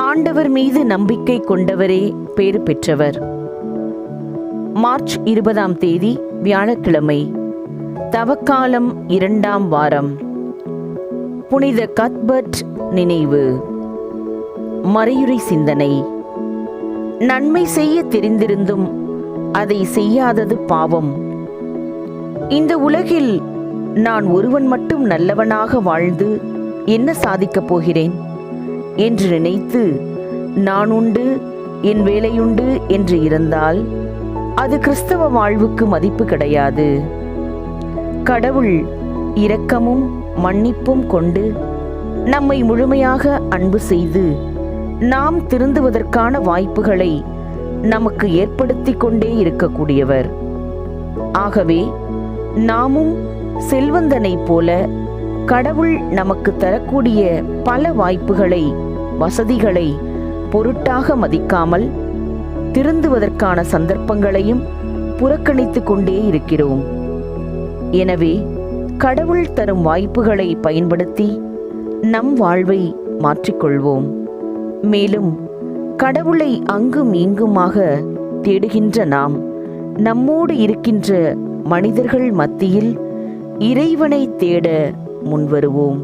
ஆண்டவர் மீது நம்பிக்கை கொண்டவரே பேறு பெற்றவர். மார்ச் இருபதாம் தேதி வியாழக்கிழமை தவக்காலம் இரண்டாம் வாரம். புனித கத்பர்ட் நினைவு. மறையுறை சிந்தனை. நன்மை செய்ய தெரிந்திருந்தும் அதை செய்யாதது பாவம். இந்த உலகில் நான் ஒருவன் மட்டும் நல்லவனாக வாழ்ந்து என்ன சாதிக்கப் போகிறேன்? என்று நினைத்து நான் உண்டு என் வேலையுண்டு என்று இருந்தால் அது கிறிஸ்தவ வாழ்வுக்கு மதிப்பு கிடையாது. கடவுள் இரக்கமும் மன்னிப்பும் கொண்டு நம்மை முழுமையாக அன்பு செய்து நாம் திருந்துவதற்கான வாய்ப்புகளை நமக்கு ஏற்படுத்தி கொண்டே இருக்கக்கூடியவர். ஆகவே நாமும் செல்வந்தனைப் போல கடவுள் நமக்கு தரக்கூடிய பல வாய்ப்புகளை வசதிகளை பொருட்டாக மதிக்காமல் திருந்துவதற்கான சந்தர்ப்பங்களையும் புறக்கணித்து கொண்டே இருக்கிறோம். எனவே கடவுள் தரும் வாய்ப்புகளை பயன்படுத்தி நம் வாழ்வை மாற்றிக்கொள்வோம். மேலும் கடவுளை அங்கும் இங்குமாக தேடுகின்ற நாம் நம்மோடு இருக்கின்ற மனிதர்கள் மத்தியில் இறைவனை தேட முன்வருவோம்.